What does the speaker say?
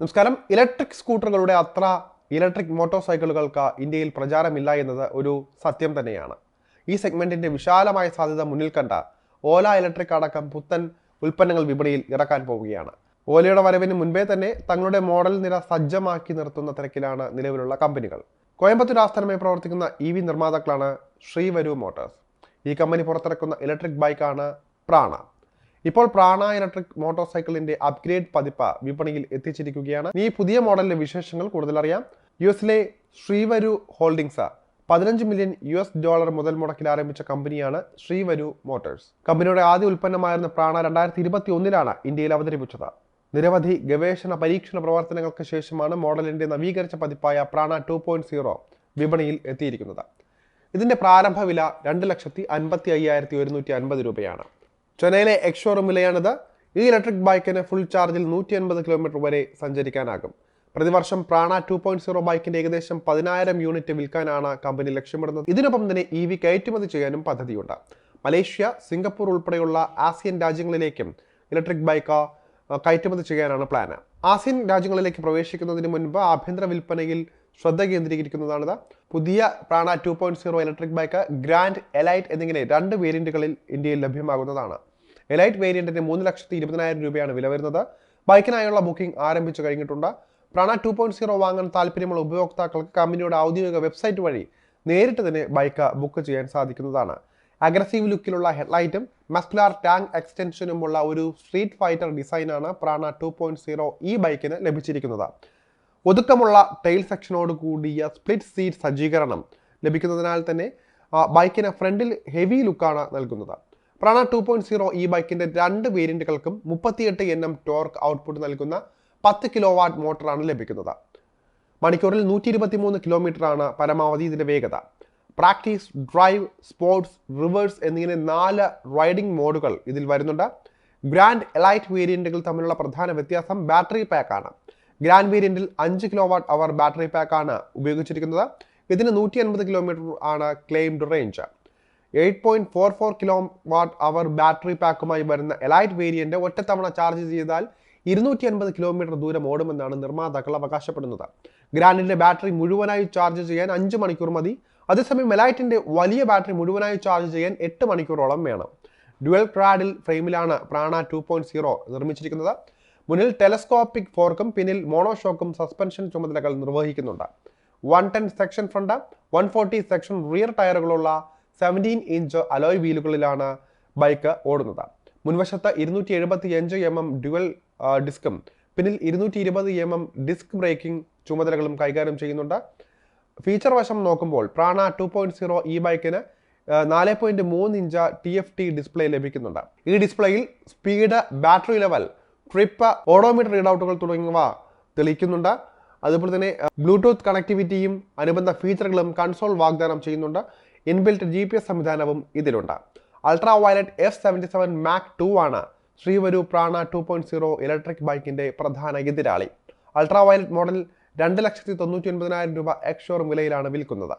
നമസ്കാരം. ഇലക്ട്രിക് സ്കൂട്ടറുകളുടെ അത്ര electric motor സൈക്കിളുകൾക്ക് ഇന്ത്യയിൽ പ്രചാരമില്ല എന്നത് ഒരു സത്യം തന്നെയാണ്. ഈ സെഗ്മെന്റിന്റെ വിശാലമായ സാധ്യത മുന്നിൽ കണ്ട ഓല ഇലക്ട്രിക് അടക്കം പുത്തൻ ഉൽപ്പന്നങ്ങൾ വിപണിയിൽ ഇറക്കാൻ പോവുകയാണ്. ഓലയുടെ വരവിന് മുൻപേ തന്നെ തങ്ങളുടെ മോഡൽ നിര സജ്ജമാക്കി നിർത്തുന്ന തിരക്കിലാണ് നിലവിലുള്ള കമ്പനികൾ. കോയമ്പത്തൂർ ആസ്ഥാനമായി പ്രവർത്തിക്കുന്ന ഇ വി നിർമ്മാതാക്കളാണ് ശ്രീവരു മോട്ടോഴ്സ്. ഈ കമ്പനി പുറത്തിറക്കുന്ന ഇലക്ട്രിക് ബൈക്കാണ് പ്രാണ. ഇപ്പോൾ പ്രാണ ഇലക്ട്രിക് മോട്ടോർ സൈക്കിളിന്റെ അപ്ഗ്രേഡ് പതിപ്പ് വിപണിയിൽ എത്തിച്ചിരിക്കുകയാണ്. ഈ പുതിയ മോഡലിന്റെ വിശേഷങ്ങൾ കൂടുതൽ അറിയാം. യു എസിലെ ശ്രീവരു ഹോൾഡിംഗ്സ് പതിനഞ്ച് മില്യൺ യു എസ് ഡോളർ മുതൽ മുടക്കിൽ ആരംഭിച്ച കമ്പനിയാണ് ശ്രീവരു മോട്ടോഴ്സ്. കമ്പനിയുടെ ആദ്യ ഉൽപ്പന്നമായിരുന്ന പ്രാണ രണ്ടായിരത്തി ഇരുപത്തി ഒന്നിലാണ് ഇന്ത്യയിൽ അവതരിപ്പിച്ചത്. നിരവധി ഗവേഷണ പരീക്ഷണ പ്രവർത്തനങ്ങൾക്ക് ശേഷമാണ് മോഡലിന്റെ നവീകരിച്ച പതിപ്പായ പ്രാണ ടു പോയിന്റ് സീറോ വിപണിയിൽ എത്തിയിരിക്കുന്നത്. ഇതിന്റെ പ്രാരംഭ വില രണ്ട് ലക്ഷത്തി അൻപത്തി അയ്യായിരത്തി ഒരുന്നൂറ്റി അൻപത് രൂപയാണ്. ചെന്നൈയിലെ എക്സ്ഷോറൂം വിലയാണിത് ഈ ഇലക്ട്രിക് ബൈക്കിന് ഫുൾ ചാർജിൽ നൂറ്റി അൻപത് കിലോമീറ്റർ വരെ സഞ്ചരിക്കാനാകും. പ്രതിവർഷം പ്രാണ ടു പോയിന്റ് സീറോ ബൈക്കിന്റെ ഏകദേശം പതിനായിരം യൂണിറ്റ് വിൽക്കാനാണ് കമ്പനി ലക്ഷ്യമിടുന്നത്. ഇതിനൊപ്പം തന്നെ ഇ വി കയറ്റുമതി ചെയ്യാനും പദ്ധതിയുണ്ട്. മലേഷ്യ സിംഗപ്പൂർ ഉൾപ്പെടെയുള്ള ആസിയൻ രാജ്യങ്ങളിലേക്കും ഇലക്ട്രിക് ബൈക്ക് കയറ്റുമതി ചെയ്യാനാണ് പ്ലാന് ആസിയൻ രാജ്യങ്ങളിലേക്ക് പ്രവേശിക്കുന്നതിന് മുൻപ് ആഭ്യന്തര വിൽപ്പനയിൽ ശ്രദ്ധ കേന്ദ്രീകരിക്കുന്നതാണിത്. പുതിയ Prana two point zero electric bike Grand Elite എന്നിങ്ങനെ രണ്ട് വേരിയന്റുകളിൽ ഇന്ത്യയിൽ ലഭ്യമാകുന്നതാണ്. എലൈറ്റ് വേരിയന്റിന് മൂന്ന് ലക്ഷത്തി ഇരുപതിനായിരം രൂപയാണ് വില വരുന്നത്. ബൈക്കിനായുള്ള ബുക്കിംഗ് ആരംഭിച്ചു കഴിഞ്ഞിട്ടുണ്ട്. പ്രാണ ടു പോയിന്റ് സീറോ വാങ്ങാൻ താല്പര്യമുള്ള ഉപയോക്താക്കൾക്ക് കമ്പനിയുടെ ഔദ്യോഗിക വെബ്സൈറ്റ് വഴി നേരിട്ട് തന്നെ ബൈക്ക് ബുക്ക് ചെയ്യാൻ സാധിക്കുന്നതാണ്. അഗ്രസീവ് ലുക്കിലുള്ള ഹെഡ്ലൈറ്റും മസ്കുലാർ ടാങ്ക് എക്സ്റ്റൻഷനുമുള്ള ഒരു സ്ട്രീറ്റ് ഫൈറ്റർ ഡിസൈനാണ് പ്രാണ ടു പോയിന്റ് സീറോ ഈ ബൈക്കിന് ലഭിച്ചിരിക്കുന്നത്. ഒതുക്കമുള്ള ടെയിൽ സെക്ഷനോട് കൂടിയ സ്പ്ലിറ്റ് സീറ്റ് സജ്ജീകരണം ലഭിക്കുന്നതിനാൽ തന്നെ ബൈക്കിന് ഫ്രണ്ടിൽ ഹെവി ലുക്കാണ് നൽകുന്നത്. പ്രാണ ടു പോയിന്റ് സീറോ ഈ ബൈക്കിന്റെ രണ്ട് വേരിയന്റുകൾക്കും മുപ്പത്തിയെട്ട് എൻ എം ടോർക്ക് ഔട്ട്പുട്ട് നൽകുന്ന പത്ത് കിലോ വാട്ട് മോട്ടറാണ് ലഭിക്കുന്നത്. മണിക്കൂറിൽ നൂറ്റി ഇരുപത്തി മൂന്ന് കിലോമീറ്റർ ആണ് പരമാവധി ഇതിന്റെ വേഗത. പ്രാക്ടീസ് ഡ്രൈവ് സ്പോർട്സ് റിവേഴ്സ് എന്നിങ്ങനെ നാല് റൈഡിംഗ് മോഡുകൾ ഇതിൽ വരുന്നുണ്ട്. ഗ്രാൻഡ് എലൈറ്റ് വേരിയന്റുകൾ തമ്മിലുള്ള പ്രധാന വ്യത്യാസം ബാറ്ററി പാക്കാണ് ഗ്രാൻഡ് വേരിയന്റിൽ അഞ്ച് കിലോ വാട്ട് അവർ ബാറ്ററി പാക്കാണ് ഉപയോഗിച്ചിരിക്കുന്നത്. ഇതിന് നൂറ്റി അൻപത് കിലോമീറ്റർ ആണ് claimed range eight point four four kilowatt hour battery പാക്കുമായി വരുന്ന എലൈറ്റ് വേരിയന്റ് ഒറ്റത്തവണ ചാർജ് ചെയ്താൽ ഇരുന്നൂറ്റി അൻപത് കിലോമീറ്റർ ദൂരം ഓടുമെന്നാണ് നിർമ്മാതാക്കൾ അവകാശപ്പെടുന്നത്. ഗ്രാൻഡിന്റെ ബാറ്ററി മുഴുവനായി ചാർജ് ചെയ്യാൻ അഞ്ച് മണിക്കൂർ മതി. അതേസമയം എലൈറ്റിന്റെ വലിയ ബാറ്ററി മുഴുവനായി ചാർജ് ചെയ്യാൻ എട്ട് മണിക്കൂറോളം വേണം. ഡ്യുവൽ ക്രാഡിൽ ഫ്രെയിമിലാണ് പ്രാണ ടു പോയിന്റ് സീറോ നിർമ്മിച്ചിരിക്കുന്നത്. മുന്നിൽ ടെലസ്കോപ്പിക് ഫോർക്കും പിന്നിൽ മോണോഷോക്കും സസ്പെൻഷൻ ചുമതലകൾ നിർവഹിക്കുന്നുണ്ട്. One ten section front one forty section rear ടയറുകളുള്ള seventeen inch alloy വീലുകളിലാണ് ബൈക്ക് ഓടുന്നത്. മുൻവശത്ത് ഇരുന്നൂറ്റി എഴുപത്തി അഞ്ച് എം എം ഡ്യുവൽ ഡിസ്കും പിന്നിൽ ഇരുന്നൂറ്റി ഇരുപത് എം എം ഡിസ്ക് ബ്രേക്കിംഗ് ചുമതലകളും കൈകാര്യം ചെയ്യുന്നുണ്ട്. ഫീച്ചർ വശം നോക്കുമ്പോൾ പ്രാണ ടു പോയിന്റ് സീറോ ഈ ബൈക്കിന് നാല് പോയിന്റ് മൂന്ന് inch T F T display ലഭിക്കുന്നുണ്ട്. ഈ ഡിസ്പ്ലേയിൽ speed battery level trip odometer റീഡൌട്ടുകൾ തുടങ്ങിയവ തെളിയിക്കുന്നുണ്ട്. അതുപോലെ തന്നെ ബ്ലൂടൂത്ത് കണക്ടിവിറ്റിയും അനുബന്ധ ഫീച്ചറുകളും കൺസോൾ വാഗ്ദാനം ചെയ്യുന്നുണ്ട്. ഇൻബിൽറ്റ് ജി പി എസ് സംവിധാനവും ഇതിലുണ്ട്. Ultraviolette F seventy seven Mach two ആണ് ശ്രീവരു പ്രാണ ടു പോയിന്റ് സീറോ ഇലക്ട്രിക് ബൈക്കിന്റെ പ്രധാന എതിരാളി. അൾട്രാ വയലറ്റ് മോഡൽ രണ്ട് ലക്ഷത്തി തൊണ്ണൂറ്റി ഒൻപതിനായിരം രൂപ എക്സ്ഷോറും വിലയിലാണ് വിൽക്കുന്നത്.